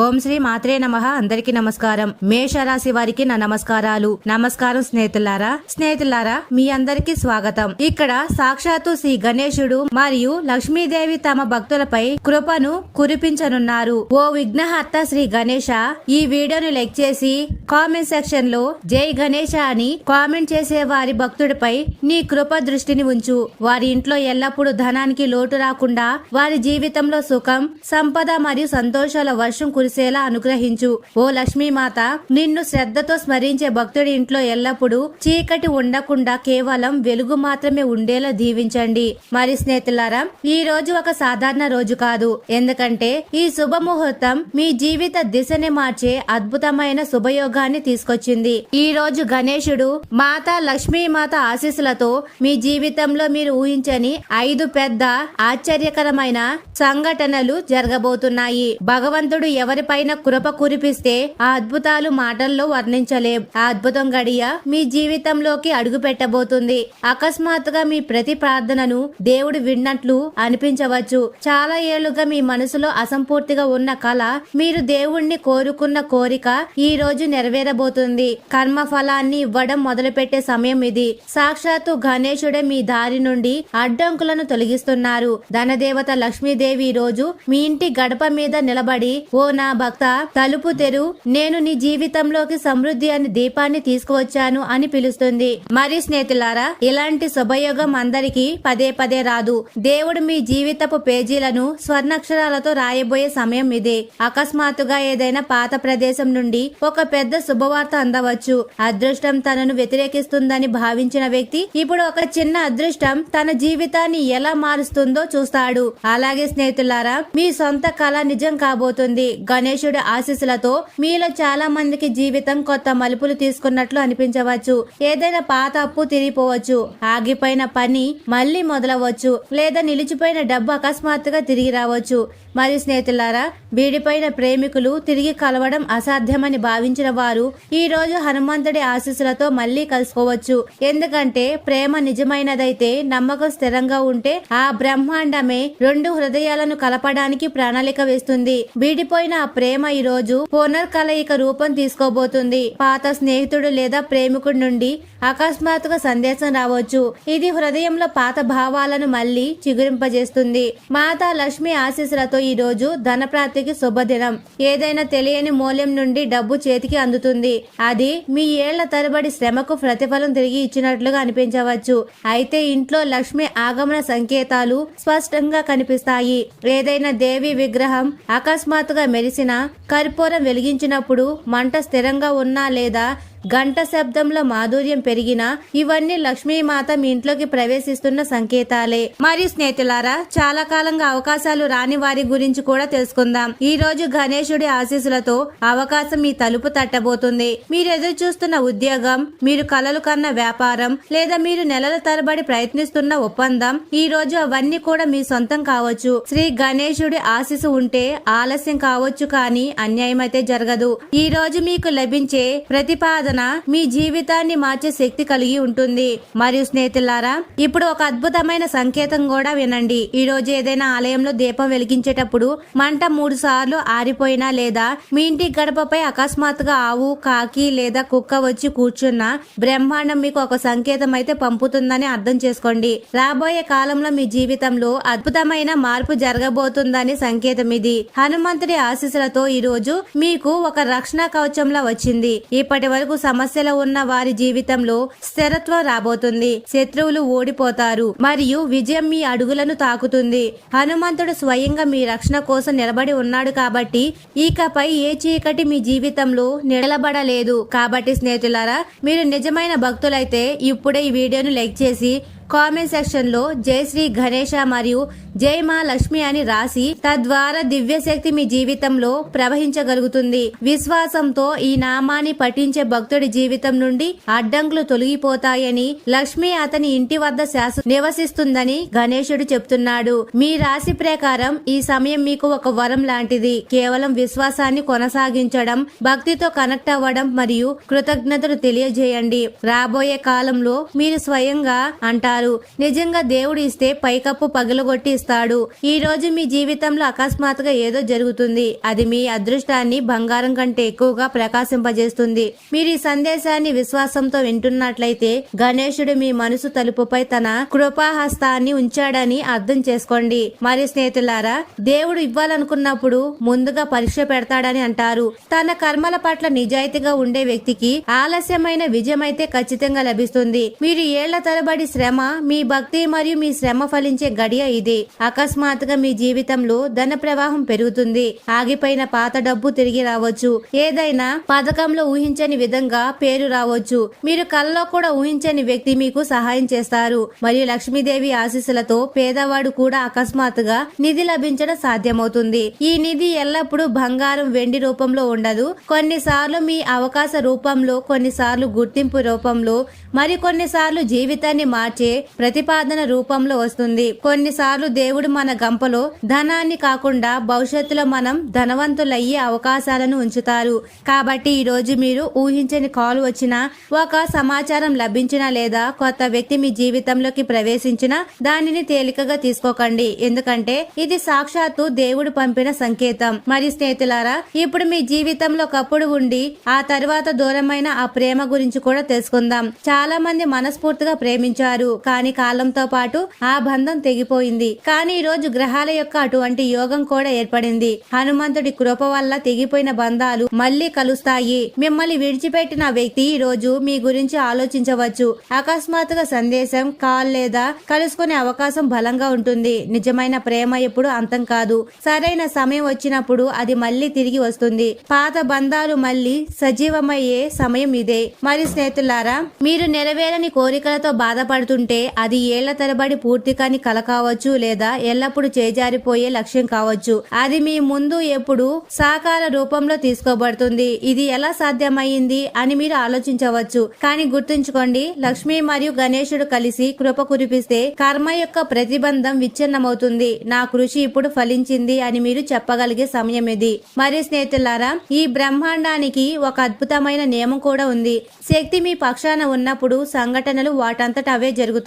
ఓం శ్రీ మాత్రే నమ. అందరికి నమస్కారం. మేషరాశి వారికి నా నమస్కారాలు. నమస్కారం స్నేహితులారా. స్నేహితులారా మీ అందరికీ స్వాగతం. ఇక్కడ సాక్షాత్తు శ్రీ గణేశుడు మరియు లక్ష్మీదేవి తమ భక్తులపై కృపను కురిపించనున్నారు. ఓ విఘ్నహర్త శ్రీ గణేశ ఈ వీడియోను లైక్ చేసి కామెంట్ సెక్షన్లో జై గణేష అని కామెంట్ చేసే వారి భక్తుడిపై నీ కృప దృష్టిని ఉంచు. వారి ఇంట్లో ఎల్లప్పుడూ ధనానికి లోటు రాకుండా వారి జీవితంలో సుఖం సంపద మరియు సంతోషాల వర్షం కురిసేలా అనుగ్రహించు. ఓ లక్ష్మీమాత నిన్ను శ్రద్ధతో స్మరించే భక్తుడి ఇంట్లో ఎల్లప్పుడూ చీకటి ఉండకుండా కేవలం వెలుగు మాత్రమే ఉండేలా దీవించండి. మరి స్నేహితులారా ఈ రోజు ఒక సాధారణ రోజు కాదు. ఎందుకంటే ఈ శుభముహూర్తం మీ జీవిత దిశని మార్చే అద్భుతమైన శుభయోగాన్ని తీసుకొచ్చింది. ఈ రోజు గణేశుడు మాత లక్ష్మీమాత ఆశీస్సులతో మీ జీవితంలో మీరు ఊహించని ఐదు పెద్ద ఆశ్చర్యకరమైన సంఘటనలు జరగబోతున్నాయి. భగవంతుడు ఎవరిపైన కృప కురిపిస్తే ఆ అద్భుతాలు మాటల్లో వర్ణించలేం ఆ అద్భుతం గడియ మీ జీవితంలోకి అడుగు పెట్టబోతుంది అకస్మాత్తుగా మీ ప్రతి ప్రార్థనను దేవుడు విన్నట్లు అనిపించవచ్చు. చాలా ఏళ్ళుగా మీ మనసులో అసంపూర్తిగా ఉన్న కళ మీరు దేవుణ్ణి కోరుకున్న కోరిక ఈ రోజు నెరవేరబోతుంది. కర్మ ఫలాన్ని ఇవ్వడం మొదలుపెట్టే సమయం ఇది. సాక్షాత్తు గణేశుడే మీ దారి నుండి అడ్డంకులను తొలగిస్తున్నారు. ధనదేవత లక్ష్మీదేవి ఈ రోజు మీ ఇంటి గడప మీద నిలబడి ఓ నా భక్త తలుపు తెరు. నేను నీ జీవితంలోకి సమృద్ధి అని దీపాన్ని తీసుకువచ్చాను అని పిలుస్తుంది. మరి స్నేహితులారా ఇలాంటి శుభయోగం అందరికీ పదే పదే రాదు. దేవుడు మీ జీవితపు పేజీలను స్వర్ణాక్షరాలతో రాయబోయే సమయం ఇదే. అకస్మాత్తుగా ఏదైనా పాత ప్రదేశం నుండి ఒక పెద్ద శుభవార్త అందవచ్చు. అదృష్టం తనను వ్యతిరేకిస్తుందని భావించిన వ్యక్తి ఇప్పుడు ఒక చిన్న అదృష్టం తన జీవితాన్ని ఎలా మారుస్తుందో చూస్తాడు. అలాగే స్నేహితులారా మీ సొంత కళ నిజం కాబోతుంది. గణేశుడి ఆశీస్సులతో మీలో చాలా మందికి జీవితం కొత్త మలుపులు తీసుకున్నట్లు అనిపించవచ్చు. ఏదైనా పాత అప్పు తిరిగిపోవచ్చు. ఆగిపోయిన పని మళ్ళీ మొదలవచ్చు. లేదా నిలిచిపోయిన డబ్బు అకస్మాత్తుగా తిరిగి రావచ్చు. మరి స్నేహితులారా వీడిపోయిన ప్రేమికులు తిరిగి కలవడం అసాధ్యమని భావించిన వారు ఈ రోజు హనుమంతుడి ఆశీస్సులతో మళ్ళీ కలుసుకోవచ్చు ఎందుకంటే ప్రేమ నిజమైనదైతే నమ్మకం స్థిరంగా ఉంటే ఆ బ్రహ్మాండమే రెండు హృదయాలను కలపడానికి ప్రణాళిక వేస్తుంది. వీడిపోయిన ఆ ప్రేమ ఈ రోజు పునర్కలయిక రూపం తీసుకోబోతుంది. పాత స్నేహితుడు లేదా ప్రేమికుడి నుండి అకస్మాత్తుగా సందేశం రావచ్చు. ఇది హృదయంలో పాత భావాలను మళ్ళీ చిగురింపజేస్తుంది. మాతా లక్ష్మి ఆశీస్సులతో ఈ రోజు ధనప్రాప్తికి శుభదినం. ఏదైనా తెలియని మూల్యం నుండి డబ్బు చేతికి అందుతుంది. అది మీ ఏళ్ళ తరబడి శ్రమకు ప్రతిఫలం తిరిగి ఇచ్చినట్లుగా అనిపించవచ్చు. అయితే ఇంట్లో లక్ష్మి ఆగమన సంకేతాలు స్పష్టంగా కనిపిస్తాయి. ఏదైనా దేవి విగ్రహం అకస్మాత్తుగా మెరిసిన కర్పూరం వెలిగించినప్పుడు మంట స్థిరంగా ఉన్నా లేదా గంట శబ్దంలో మాధుర్యం పెరిగినా ఇవన్నీ లక్ష్మీమాత మీ ఇంట్లోకి ప్రవేశిస్తున్న సంకేతాలే. మరియు స్నేహితులారా చాలా కాలంగా అవకాశాలు రాని వారి గురించి కూడా తెలుసుకుందాం. ఈ రోజు గణేశుడి ఆశీస్సులతో అవకాశం మీ తలుపు తట్టబోతుంది. మీరు ఎదురు చూస్తున్న ఉద్యోగం మీరు కలలు కన్న వ్యాపారం లేదా మీరు నెలల తరబడి ప్రయత్నిస్తున్న ఒప్పందం ఈ రోజు అవన్నీ కూడా మీ సొంతం కావచ్చు. శ్రీ గణేశుడి ఆశీస్సు ఉంటే ఆలస్యం కావచ్చు కానీ అన్యాయం అయితే జరగదు. ఈ రోజు మీకు లభించే ప్రతిపాదన మీ జీవితాన్ని మార్చే శక్తి కలిగి ఉంటుంది. మరియు స్నేహితులారా ఇప్పుడు ఒక అద్భుతమైన సంకేతం కూడా వినండి. ఈ రోజు ఏదైనా ఆలయంలో దీపం వెలిగించేటప్పుడు మంట మూడు సార్లు ఆరిపోయినా లేదా మీ ఇంటి గడపపై అకస్మాత్తుగా ఆవు కాకి లేదా కుక్క వచ్చి కూర్చున్న బ్రహ్మాండం మీకు ఒక సంకేతం అయితే పంపుతుందని అర్థం చేసుకోండి. రాబోయే కాలంలో మీ జీవితంలో అద్భుతమైన మార్పు జరగబోతుందని సంకేతం ఇది. హనుమంతుడి ఆశీస్సులతో ఈ రోజు మీకు ఒక రక్షణ కవచంలా వచ్చింది. ఇప్పటి వరకు సమస్యలో ఉన్న వారి జీవితంలో స్థిరత్వం రాబోతుంది. శత్రువులు ఓడిపోతారు. మరియు విజయం మీ అడుగులను తాకుతుంది. హనుమంతుడు స్వయంగా మీ రక్షణ కోసం నిలబడి ఉన్నాడు కాబట్టి ఇకపై ఏ చీకటి మీ జీవితంలో నిలబడలేదు. కాబట్టి స్నేహితులారా మీరు నిజమైన భక్తులైతే ఇప్పుడే ఈ వీడియోను లైక్ చేసి కామెంట్ సెక్షన్లో జై శ్రీ గణేష మరియు జై మా లక్ష్మి అని రాసి తద్వారా దివ్యశక్తి మీ జీవితంలో ప్రవహించగలుగుతుంది. విశ్వాసంతో ఈ నామాన్ని పఠించే భక్తుడి జీవితం నుండి అడ్డంకులు తొలగిపోతాయని లక్ష్మి అతని ఇంటి వద్ద శాస నివసిస్తుందని గణేశుడు చెప్తున్నాడు. మీ రాశి ప్రకారం ఈ సమయం మీకు ఒక వరం లాంటిది. కేవలం విశ్వాసాన్ని కొనసాగించడం భక్తితో కనెక్ట్ అవ్వడం మరియు కృతజ్ఞతలు తెలియజేయండి. రాబోయే కాలంలో మీరు స్వయంగా అంటారు. ఇస్తారు నిజంగా దేవుడు ఇస్తే పైకప్పు పగలగొట్టి ఇస్తాడు ఈ రోజు మీ జీవితంలో అకస్మాత్తుగా ఏదో జరుగుతుంది. అది మీ అదృష్టాన్ని బంగారం కంటే ఎక్కువగా ప్రకాశింపజేస్తుంది. మీరు ఈ సందేశాన్ని విశ్వాసంతో వింటున్నట్లయితే గణేశుడు మీ మనసు తలుపుపై తన కృపాహస్తాన్ని ఉంచాడని అర్థం చేసుకోండి. మరి స్నేహితులారా దేవుడు ఇవ్వాలనుకున్నప్పుడు ముందుగా పరీక్ష పెడతాడని అంటారు. తన కర్మల పట్ల నిజాయితీగా ఉండే వ్యక్తికి ఆలస్యమైన విజయం అయితే ఖచ్చితంగా లభిస్తుంది. మీరు ఏళ్ళ తరబడి శ్రమ మీ భక్తి మరియు మీ శ్రమ ఫలించే గడియ ఇది. అకస్మాత్తుగా మీ జీవితంలో ధన ప్రవాహం పెరుగుతుంది. ఆగిపోయిన పాత డబ్బు తిరిగి రావచ్చు. ఏదైనా పథకంలో ఊహించని విధంగా పేరు రావచ్చు. మీరు కలలో కూడా ఊహించని వ్యక్తి మీకు సహాయం చేస్తారు. మరియు లక్ష్మీదేవి ఆశీస్సులతో పేదవాడు కూడా అకస్మాత్తుగా నిధి లభించడం సాధ్యమవుతుంది. ఈ నిధి ఎల్లప్పుడూ బంగారం వెండి రూపంలో ఉండదు. కొన్నిసార్లు మీ అవకాశ రూపంలో కొన్నిసార్లు గుర్తింపు రూపంలో మరికొన్నిసార్లు జీవితాన్ని మార్చే ప్రతిపాదన రూపంలో వస్తుంది. కొన్నిసార్లు దేవుడు మన గంపలో ధనాన్ని కాకుండా భవిష్యత్తులో మనం ధనవంతులయ్యే అవకాశాలను ఉంచుతారు. కాబట్టి ఈ రోజు మీరు ఊహించని కాల్ వచ్చినా ఒక సమాచారం లభించినా లేదా కొత్త వ్యక్తి మీ జీవితంలోకి ప్రవేశించినా దానిని తేలికగా తీసుకోకండి. ఎందుకంటే ఇది సాక్షాత్తు దేవుడు పంపిన సంకేతం. మరి స్నేహితులారా ఇప్పుడు మీ జీవితంలో ఒకప్పుడు ఉండి ఆ తర్వాత దూరమైన ఆ ప్రేమ గురించి కూడా తెలుసుకుందాం. చాలా మంది మనస్ఫూర్తిగా ప్రేమించారు. కానీ కాలంతో పాటు ఆ బంధం తెగిపోయింది. కానీ ఈ రోజు గ్రహాల యొక్క అటువంటి యోగం కూడా ఏర్పడింది. హనుమంతుడి కృప వల్ల తెగిపోయిన బంధాలు మళ్ళీ కలుస్తాయి. మిమ్మల్ని విడిచిపెట్టిన వ్యక్తి ఈ రోజు మీ గురించి ఆలోచించవచ్చు. అకస్మాత్తుగా సందేశం కాల్ లేదా కలుసుకునే అవకాశం బలంగా ఉంటుంది. నిజమైన ప్రేమ ఎప్పుడు అంతం కాదు. సరైన సమయం వచ్చినప్పుడు అది మళ్ళీ తిరిగి వస్తుంది. పాత బంధాలు మళ్ళీ సజీవమయ్యే సమయం ఇదే. మరి స్నేహితులారా మీరు నెరవేరని కోరికలతో బాధపడుతుంటే అది ఏళ్ళ తరబడి పూర్తి కాని కల కావచ్చు లేదా ఎల్లప్పుడూ చేజారిపోయే లక్ష్యం కావచ్చు. అది మీ ముందు ఎప్పుడు సాకార రూపంలో తీసుకోబడుతుంది. ఇది ఎలా సాధ్యమైంది అని మీరు ఆలోచించవచ్చు. కానీ గుర్తుంచుకోండి లక్ష్మి మరియు గణేశుడు కలిసి కృప కురిపిస్తే కర్మ యొక్క ప్రతిబంధం విచ్ఛిన్నమవుతుంది. నా కృషి ఇప్పుడు ఫలించింది అని మీరు చెప్పగలిగే సమయం ఇది. మరి స్నేహితులారా ఈ బ్రహ్మాండానికి ఒక అద్భుతమైన నియమం కూడా ఉంది. శక్తి మీ పక్షాన ఉన్నప్పుడు సంఘటనలు వాటంతట అవే జరుగుతాయి.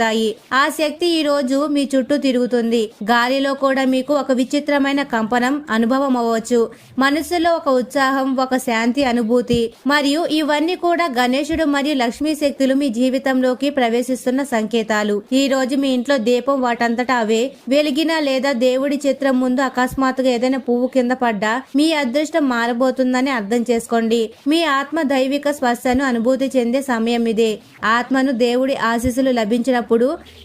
ఆ శక్తి ఈ రోజు మీ చుట్టూ తిరుగుతుంది. గాలిలో కూడా మీకు ఒక విచిత్రమైన కంపనం అనుభవం అవ్వచ్చు మనసులో ఒక ఉత్సాహం ఒక శాంతి అనుభూతి. మరియు ఇవన్నీ కూడా గణేశుడు మరియు లక్ష్మీ శక్తులు మీ జీవితంలోకి ప్రవేశిస్తున్న సంకేతాలు. ఈ రోజు మీ ఇంట్లో దీపం వాటంతటా అవే. వెలిగిన లేదా దేవుడి చిత్రం ముందు అకస్మాత్తుగా ఏదైనా పువ్వు కింద పడ్డా మీ అదృష్టం మారబోతుందని అర్థం చేసుకోండి. మీ ఆత్మ దైవిక స్పర్శను అనుభూతి చెందే సమయం ఇదే. ఆత్మను దేవుడి ఆశీస్సులు లభించినప్పుడు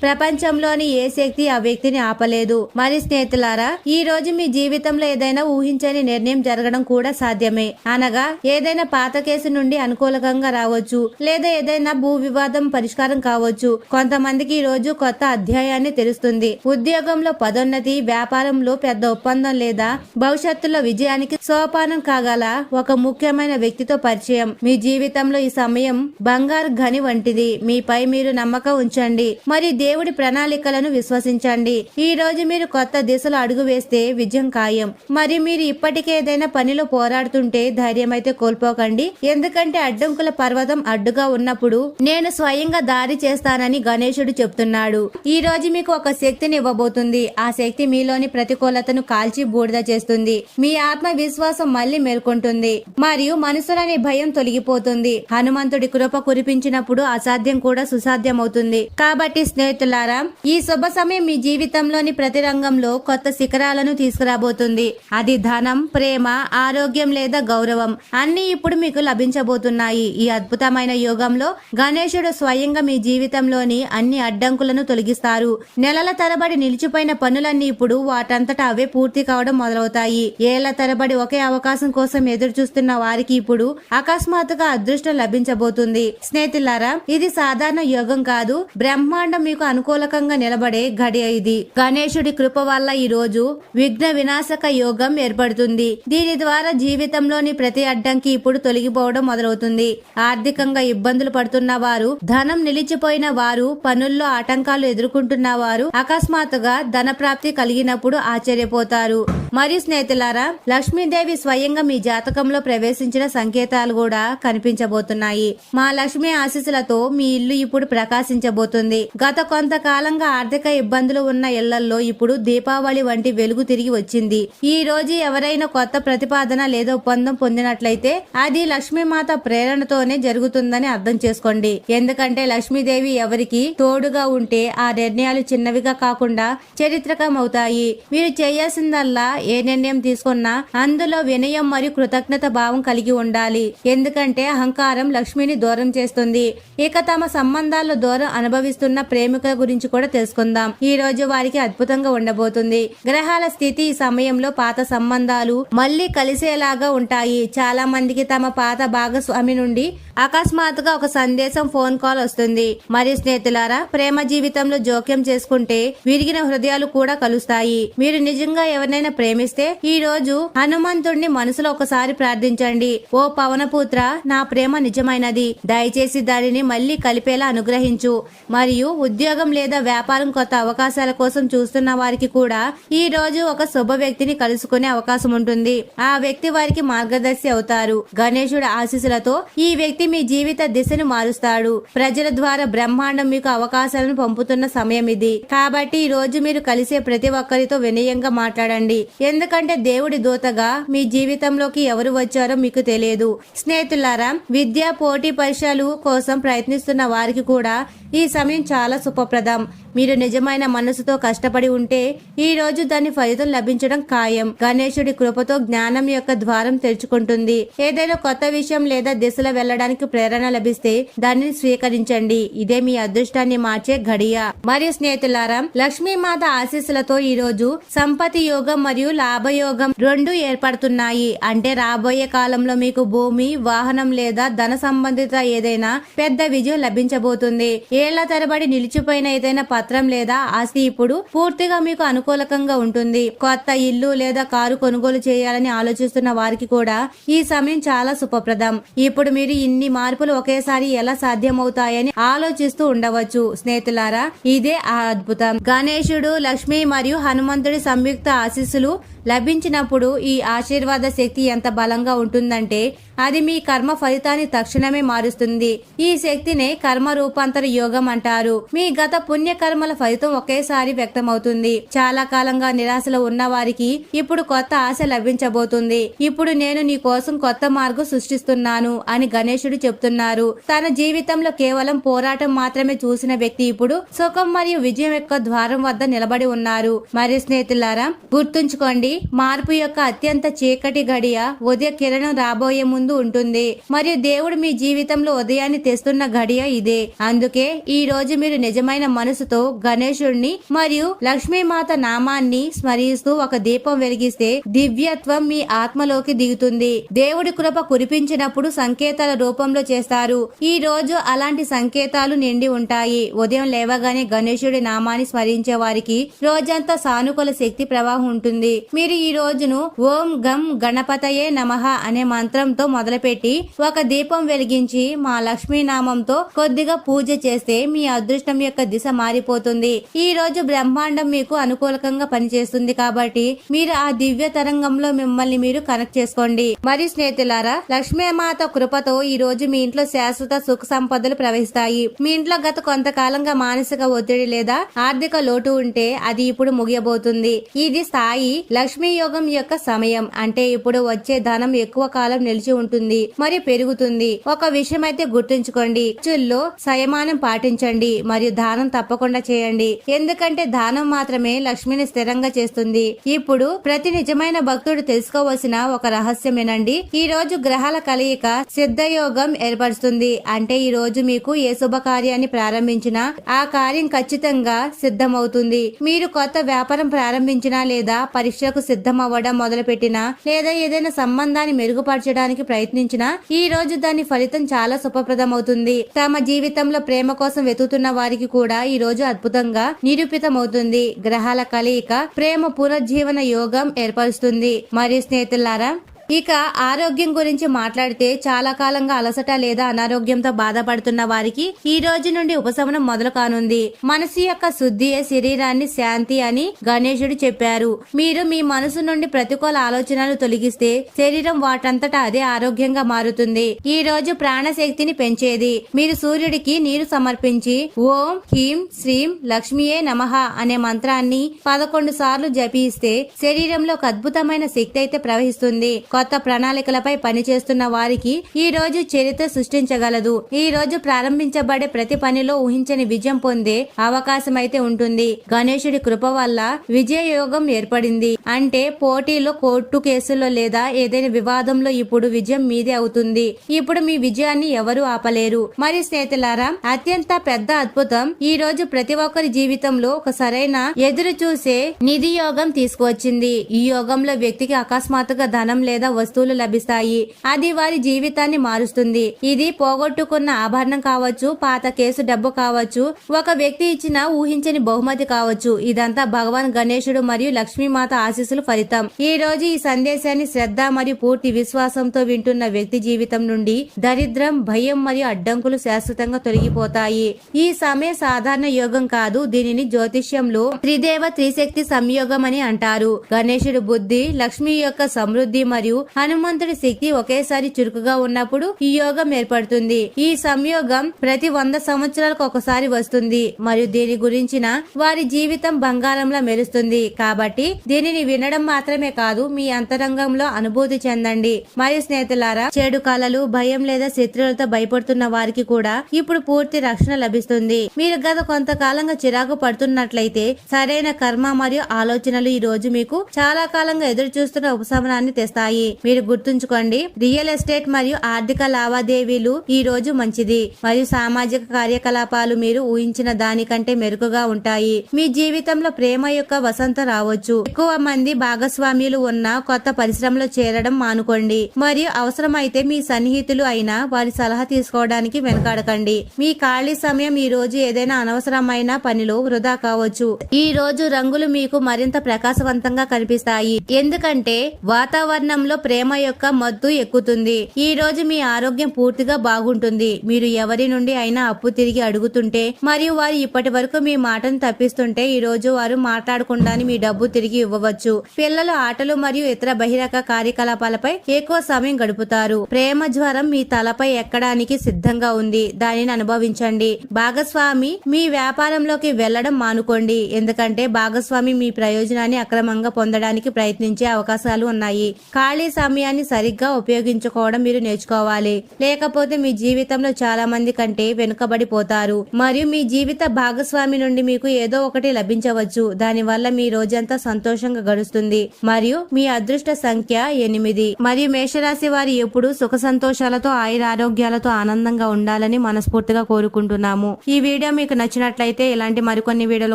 ప్రపంచంలోని ఏ శక్తి ఆ వ్యక్తిని ఆపలేదు. మరి స్నేహితులారా ఈ రోజు మీ జీవితంలో ఏదైనా ఊహించని నిర్ణయం జరగడం కూడా సాధ్యమే. అనగా ఏదైనా పాత కేసు నుండి అనుకూలంగా రావచ్చు లేదా ఏదైనా భూ వివాదం పరిష్కారం కావచ్చు. కొంతమందికి ఈ రోజు కొత్త అధ్యాయాన్ని తెలుస్తుంది ఉద్యోగంలో పదోన్నతి వ్యాపారంలో పెద్ద ఒప్పందం లేదా భవిష్యత్తులో విజయానికి సోపానం కాగల ఒక ముఖ్యమైన వ్యక్తితో పరిచయం. మీ జీవితంలో ఈ సమయం బంగారు గని వంటిది. మీపై మీరు నమ్మకం ఉంచండి. మరి దేవుడి ప్రణాళికలను విశ్వసించండి. ఈ రోజు మీరు కొత్త దిశలో అడుగు వేస్తే విజయం ఖాయం. మరి మీరు ఇప్పటికే ఏదైనా పనిలో పోరాడుతుంటే ధైర్యం అయితే కోల్పోకండి. ఎందుకంటే అడ్డంకుల పర్వతం అడ్డుగా ఉన్నప్పుడు నేను స్వయంగా దారి చేస్తానని గణేశుడు చెప్తున్నాడు. ఈ రోజు మీకు ఒక శక్తిని ఇవ్వబోతుంది. ఆ శక్తి మీలోని ప్రతికూలతను కాల్చి బూడిద చేస్తుంది. మీ ఆత్మ విశ్వాసం మళ్ళీ మేల్కొంటుంది. మరియు మనసులోని భయం తొలగిపోతుంది. హనుమంతుడి కృప కురిపించినప్పుడు అసాధ్యం కూడా సుసాధ్యం అవుతుంది కాబట్టి స్నేహితులారా ఈ శుభ సమయం మీ జీవితంలోని ప్రతి రంగంలో కొత్త శిఖరాలను తీసుకురాబోతుంది. అది ధనం ప్రేమ ఆరోగ్యం లేదా గౌరవం అన్ని ఇప్పుడు మీకు లభించబోతున్నాయి. ఈ అద్భుతమైన యోగంలో గణేశుడు స్వయంగా మీ జీవితంలోని అన్ని అడ్డంకులను తొలగిస్తారు. నెలల తరబడి నిలిచిపోయిన పనులన్నీ ఇప్పుడు వాటంతటా అవే పూర్తి కావడం మొదలవుతాయి. ఏళ్ళ తరబడి ఒకే అవకాశం కోసం ఎదురు చూస్తున్న వారికి ఇప్పుడు అకస్మాత్తుగా అదృష్టం లభించబోతుంది. స్నేహితులారా ఇది సాధారణ యోగం కాదు. బ్రహ్మ బ్రహ్మాండం మీకు అనుకూలకంగా నిలబడే గడియ ఇది. గణేశుడి కృప వల్ల ఈ రోజు విఘ్న వినాశక యోగం ఏర్పడుతుంది. దీని ద్వారా జీవితంలోని ప్రతి అడ్డంకి ఇప్పుడు తొలగిపోవడం మొదలవుతుంది. ఆర్థికంగా ఇబ్బందులు పడుతున్న వారు ధనం నిలిచిపోయిన వారు పనుల్లో ఆటంకాలు ఎదుర్కొంటున్న వారు అకస్మాత్తుగా ధన ప్రాప్తి కలిగినప్పుడు ఆశ్చర్యపోతారు. మరియు స్నేహితులారా లక్ష్మీదేవి స్వయంగా మీ జాతకంలో ప్రవేశించిన సంకేతాలు కూడా కనిపించబోతున్నాయి. మా లక్ష్మి ఆశీస్సులతో మీ ఇల్లు ఇప్పుడు ప్రకాశించబోతుంది. గత కొంతకాలంగా ఆర్థిక ఇబ్బందులు ఉన్న ఇళ్ళలో ఇప్పుడు దీపావళి వంటి వెలుగు తిరిగి వచ్చింది. ఈ రోజు ఎవరైనా కొత్త ప్రతిపాదన లేదా ఒప్పందం పొందినట్లయితే అది లక్ష్మీమాత ప్రేరణతోనే జరుగుతుందని అర్థం చేసుకోండి. ఎందుకంటే లక్ష్మీదేవి ఎవరికి తోడుగా ఉంటే ఆ నిర్ణయాలు చిన్నవిగా కాకుండా చరిత్రకం అవుతాయి మీరు చేయాల్సిందల్లా ఏ నిర్ణయం తీసుకున్నా అందులో వినయం మరియు కృతజ్ఞత భావం కలిగి ఉండాలి. ఎందుకంటే అహంకారం లక్ష్మిని దూరం చేస్తుంది. ఇక తమ సంబంధాల్లో దూరం అనుభవిస్తున్న ప్రేమికుల గురించి కూడా తెలుసుకుందాం. ఈ రోజు వారికి అద్భుతంగా ఉండబోతుంది. గ్రహాల స్థితి ఈ సమయంలో పాత సంబంధాలు మళ్ళీ కలిసేలాగా ఉంటాయి. చాలా మందికి తమ పాత భాగస్వామి నుండి అకస్మాత్తుగా ఒక సందేశం ఫోన్ కాల్ వస్తుంది. మరియు స్నేహితులారా ప్రేమ జీవితంలో జోక్యం చేసుకుంటే విరిగిన హృదయాలు కూడా కలుస్తాయి. మీరు నిజంగా ఎవరినైనా ప్రేమిస్తే ఈ రోజు హనుమంతుడిని మనసులో ఒకసారి ప్రార్థించండి. ఓ పవనపుత్ర నా ప్రేమ నిజమైనది. దయచేసి దానిని మళ్ళీ కలిపేలా అనుగ్రహించు. మరియు ఉద్యోగం లేదా వ్యాపారం కొత్త అవకాశాల కోసం చూస్తున్న వారికి కూడా ఈ రోజు ఒక శుభ వ్యక్తిని కలుసుకునే అవకాశం ఉంటుంది. ఆ వ్యక్తి వారికి మార్గదర్శి అవుతారు. గణేశుడి ఆశీస్సులతో ఈ వ్యక్తి మీ జీవిత దిశను మారుస్తాడు. ప్రజల ద్వారా బ్రహ్మాండం మీకు అవకాశాలను పంపుతున్న సమయం ఇది. కాబట్టి ఈ రోజు మీరు కలిసే ప్రతి ఒక్కరితో వినయంగా మాట్లాడండి. ఎందుకంటే దేవుడి దూతగా మీ జీవితంలోకి ఎవరు వచ్చారో మీకు తెలియదు. స్నేహితులారా విద్యా పోటీ పరీక్షలు కోసం ప్రయత్నిస్తున్న వారికి కూడా ఈ సమయం చాలా శుభప్రదం. మీరు నిజమైన మనసుతో కష్టపడి ఉంటే ఈ రోజు దాని ఫలితం లభించడం ఖాయం. గణేశుడి కృపతో జ్ఞానం యొక్క ద్వారం తెరుచుకుంటుంది. ఏదైనా కొత్త విషయం లేదా దిశలో వెళ్ళడానికి ప్రేరణ లభిస్తే దానిని స్వీకరించండి. ఇదే మీ అదృష్టాన్ని మార్చే ఘడియ. మరియు స్నేహితులారా లక్ష్మీమాత ఆశీస్సులతో ఈ రోజు సంపతి యోగం మరియు లాభయోగం రెండు ఏర్పడుతున్నాయి. అంటే రాబోయే కాలంలో మీకు భూమి వాహనం లేదా ధన సంబంధిత ఏదైనా పెద్ద విజయం లభించబోతుంది. ఏళ్ళ తరబడి నిలిచిపోయిన ఏదైనా పత్రం లేదా ఆస్తి ఇప్పుడు పూర్తిగా మీకు అనుకూలకంగా ఉంటుంది. కొత్త ఇల్లు లేదా కారు కొనుగోలు చేయాలని ఆలోచిస్తున్న వారికి కూడా ఈ సమయం చాలా శుభప్రదం. ఇప్పుడు మీరు ఇన్ని మార్పులు ఒకేసారి ఎలా సాధ్యమవుతాయని ఆలోచిస్తూ ఉండవచ్చు. స్నేహితులారా ఇదే అద్భుతం. గణేశుడు లక్ష్మి మరియు హనుమంతుడి సంయుక్త ఆశీస్సులు లభించినప్పుడు ఈ ఆశీర్వాద శక్తి ఎంత బలంగా ఉంటుందంటే అది మీ కర్మ ఫలితాన్ని తక్షణమే మారుస్తుంది. ఈ శక్తినే కర్మ రూపాంతర యోగం అంటారు. మీ గత పుణ్య కర్మల ఫలితం ఒకేసారి వ్యక్తమవుతుంది. చాలా కాలంగా నిరాశలో ఉన్న వారికి ఇప్పుడు కొత్త ఆశ లభించబోతుంది. ఇప్పుడు నేను నీ కోసం కొత్త మార్గం సృష్టిస్తున్నాను అని గణేశుడు చెప్తున్నారు. తన జీవితంలో కేవలం పోరాటం మాత్రమే చూసిన వ్యక్తి ఇప్పుడు సుఖం మరియు విజయం యొక్క ద్వారం వద్ద నిలబడి ఉన్నారు. మరి స్నేహితులారా గుర్తుంచుకోండి మార్పు యొక్క అత్యంత చీకటి గడియ ఉదయ కిరణం రాబోయే ముందు ఉంటుంది. మరియు దేవుడు మీ జీవితంలో ఉదయాన్ని తెస్తున్న గడియ ఇదే. అందుకే ఈ రోజు మీరు నిజమైన మనసుతో గణేశుడిని మరియు లక్ష్మీమాత నామాన్ని స్మరిస్తూ ఒక దీపం వెలిగిస్తే దివ్యత్వం మీ ఆత్మలోకి దిగుతుంది. దేవుడి కృప కురిపించినప్పుడు సంకేతాల రూపంలో చేస్తారు. ఈ రోజు అలాంటి సంకేతాలు నిండి ఉంటాయి. ఉదయం లేవగానే గణేశుడి నామాన్ని స్మరించే వారికి రోజంతా సానుకూల శక్తి ప్రవాహం ఉంటుంది. మీరు ఈ రోజును ఓం గం గణపతయే నమః అనే మంత్రంతో మొదలుపెట్టి ఒక దీపం వెలిగించి మా లక్ష్మీ నామంతో కొద్దిగా పూజ చేస్తే మీ అదృష్టం యొక్క దిశ మారిపోతుంది. ఈ రోజు బ్రహ్మాండం మీకు అనుకూలకంగా పనిచేస్తుంది కాబట్టి మీరు ఆ దివ్య తరంగంలో మిమ్మల్ని మీరు కనెక్ట్ చేసుకోండి. మరి స్నేహితులారా లక్ష్మీమాత కృపతో ఈ రోజు మీ ఇంట్లో శాశ్వత సుఖ సంపదలు ప్రవహిస్తాయి. మీ ఇంట్లో గత కొంతకాలంగా మానసిక ఒత్తిడి లేదా ఆర్థిక లోటు ఉంటే అది ఇప్పుడు ముగియబోతుంది. ఇది స్థాయి లక్ష్మీ యోగం యొక్క సమయం. అంటే ఇప్పుడు వచ్చే ధనం ఎక్కువ కాలం నిలిచి ఉంటుంది మరియు పెరుగుతుంది. ఒక విషయం అయితే గుర్తుంచుకోండి. ఖర్చుల్లో సంయమానం పాటించండి మరియు దానం తప్పకుండా చేయండి. ఎందుకంటే దానం మాత్రమే లక్ష్మిని స్థిరంగా చేస్తుంది. ఇప్పుడు ప్రతి నిజమైన భక్తుడు తెలుసుకోవలసిన ఒక రహస్యం వినండి ఈ రోజు గ్రహాల కలయిక సిద్ధయోగం ఏర్పరుస్తుంది. అంటే ఈ రోజు మీకు ఏ శుభకార్యాన్ని ప్రారంభించినా ఆ కార్యం ఖచ్చితంగా సిద్ధమవుతుంది. మీరు కొత్త వ్యాపారం ప్రారంభించినా లేదా పరీక్షకు సిద్ధం అవ్వడం మొదలుపెట్టినా లేదా ఏదైనా సంబంధాన్ని మెరుగుపరచడానికి ప్రయత్నించినా ఈ రోజు దాని ఫలితం చాలా శుభప్రదమవుతుంది. తమ జీవితంలో ప్రేమ కోసం వెతుకుతున్న వారికి కూడా ఈ రోజు అద్భుతంగా నిరూపితమవుతుంది. గ్రహాల కలయిక ప్రేమ పునర్జీవన యోగం ఏర్పరుస్తుంది. మరియు స్నేహితులారా ఇక ఆరోగ్యం గురించి మాట్లాడితే చాలా కాలంగా అలసట లేదా అనారోగ్యంతో బాధపడుతున్న వారికి ఈ రోజు నుండి ఉపశమనం మొదలు కానుంది. మనసు యొక్క శుద్ధియే శరీరాన్ని శాంతి అని గణేశుడు చెప్పారు. మీరు మీ మనసు నుండి ప్రతికూల ఆలోచనలు తొలగిస్తే శరీరం వాటంతటా అదే ఆరోగ్యంగా మారుతుంది. ఈ రోజు ప్రాణశక్తిని పెంచేది. మీరు సూర్యుడికి నీరు సమర్పించి ఓం హ్రీం శ్రీం లక్ష్మీయే నమః అనే మంత్రాన్ని పదకొండు సార్లు జపిస్తే శరీరంలో ఒక అద్భుతమైన శక్తి అయితే ప్రవహిస్తుంది. కొత్త ప్రణాళికలపై పనిచేస్తున్న వారికి ఈ రోజు చరిత్ర సృష్టించగలదు. ఈ రోజు ప్రారంభించబడే ప్రతి పనిలో ఊహించని విజయం పొందే అవకాశం అయితే ఉంటుంది. గణేశుడి కృప వల్ల విజయయోగం ఏర్పడింది. అంటే పోటీలో కోర్టు కేసుల్లో లేదా ఏదైనా వివాదంలో ఇప్పుడు విజయం మీదే అవుతుంది. ఇప్పుడు మీ విజయాన్ని ఎవరు ఆపలేరు. మరి స్నేహితులారా అత్యంత పెద్ద అద్భుతం ఈ రోజు ప్రతి ఒక్కరి జీవితంలో ఒక సరైన ఎదురు చూసే నిధి యోగం తీసుకువచ్చింది. ఈ యోగంలో వ్యక్తికి అకస్మాత్తుగా ధనం లేదా వస్తువులు లభిస్తాయి. అది వారి జీవితాన్ని మారుస్తుంది. ఇది పోగొట్టుకున్న ఆభరణం కావచ్చు పాత కేసు డబ్బు కావచ్చు ఒక వ్యక్తి ఇచ్చిన ఊహించని బహుమతి కావచ్చు. ఇదంతా భగవాన్ గణేశుడు మరియు లక్ష్మీమాత ఆశీస్సులు ఫలితం. ఈ రోజు ఈ సందేశాన్ని శ్రద్ధ మరియు పూర్తి విశ్వాసంతో వింటున్న వ్యక్తి జీవితం నుండి దరిద్రం భయం మరియు అడ్డంకులు శాశ్వతంగా తొలగిపోతాయి. ఈ సమయ సాధారణ యోగం కాదు దీనిని జ్యోతిష్యంలో త్రిదేవ త్రిశక్తి సంయోగం అని అంటారు. గణేశుడు బుద్ధి లక్ష్మి యొక్క సమృద్ధి మరియు హనుమంతుడి శక్తి ఒకేసారి చురుకుగా ఉన్నప్పుడు ఈ యోగం ఏర్పడుతుంది. ఈ సంయోగం ప్రతి వంద సంవత్సరాలకు ఒకసారి వస్తుంది. మరియు దీని గురించిన వారి జీవితం బంగారంలా మెరుస్తుంది. కాబట్టి దీనిని వినడం మాత్రమే కాదు మీ అంతరంగంలో అనుభూతి చెందండి. మరియు స్నేహితులారా చెడు కళలు భయం లేదా శత్రువులతో భయపడుతున్న వారికి కూడా ఇప్పుడు పూర్తి రక్షణ లభిస్తుంది. మీరు గత కొంతకాలంగా చిరాకు పడుతున్నట్లయితే సరైన కర్మ మరియు ఆలోచనలు ఈ రోజు మీకు చాలా కాలంగా ఎదురు చూస్తున్న ఉపశమనాన్ని తెస్తాయి. మీరు గుర్తుంచుకోండి. రియల్ ఎస్టేట్ మరియు ఆర్థిక లావాదేవీలు ఈ రోజు మంచిది. మరియు సామాజిక కార్యకలాపాలు మీరు ఊహించిన దానికంటే మెరుగుగా ఉంటాయి. మీ జీవితంలో ప్రేమ యొక్క వసంత రావచ్చు. ఎక్కువ మంది భాగస్వామ్యులు ఉన్న కొత్త పరిశ్రమలో చేరడం మానుకోండి. మరియు అవసరమైతే మీ సన్నిహితులు అయినా వారి సలహా తీసుకోవడానికి వెనకాడకండి. మీ ఖాళీ సమయం ఈ రోజు ఏదైనా అనవసరమైన పనిలో వృధా కావచ్చు. ఈ రోజు రంగులు మీకు మరింత ప్రకాశవంతంగా కనిపిస్తాయి. ఎందుకంటే వాతావరణంలో ప్రేమ యొక్క మత్తు ఎక్కుతుంది. ఈ రోజు మీ ఆరోగ్యం పూర్తిగా బాగుంటుంది. మీరు ఎవరి నుండి అయినా అప్పు తిరిగి అడుగుతుంటే మరియు వారు ఇప్పటి వరకు మీ మాటను తప్పిస్తుంటే ఈ రోజు వారు మాట్లాడకుండానే మీ డబ్బు తిరిగి ఇవ్వవచ్చు. పిల్లలు ఆటలు మరియు ఇతర బహిరంగ కార్యకలాపాలపై ఎక్కువ సమయం గడుపుతారు. ప్రేమ జ్వరం మీ తలపై ఎక్కడానికి సిద్ధంగా ఉంది. దానిని అనుభవించండి. భాగస్వామి మీ వ్యాపారంలోకి వెళ్ళడం మానుకోండి. ఎందుకంటే భాగస్వామి మీ ప్రయోజనాన్ని అక్రమంగా పొందడానికి ప్రయత్నించే అవకాశాలు ఉన్నాయి. ఖాళీ సమయాన్ని సరిగ్గా ఉపయోగించుకోవడం మీరు నేర్చుకోవాలి. లేకపోతే మీ జీవితంలో చాలా మంది కంటే వెనుకబడిపోతారు. మరియు మీ జీవిత భాగస్వామి నుండి మీకు ఏదో ఒకటి లభించవచ్చు. దానివల్ల మీ రోజంతా సంతోషంగా గడుస్తుంది. మరియు మీ అదృష్ట సంఖ్య ఎనిమిది. మరియు మేషరాశి వారి ఎప్పుడు సుఖ సంతోషాలతో ఆయుర ఆరోగ్యాలతో ఆనందంగా ఉండాలని మనస్ఫూర్తిగా కోరుకుంటున్నాము. ఈ వీడియో మీకు నచ్చినట్లయితే ఇలాంటి మరికొన్ని వీడియోల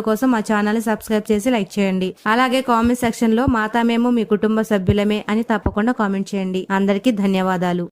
కోసం మా ఛానల్ సబ్స్క్రైబ్ చేసి లైక్ చేయండి. అలాగే కామెంట్ సెక్షన్లో మాతా మేము మీ కుటుంబ సభ్యులమే అని తప్పకుండా కామెంట్ చేయండి. అందరికీ ధన్యవాదాలు.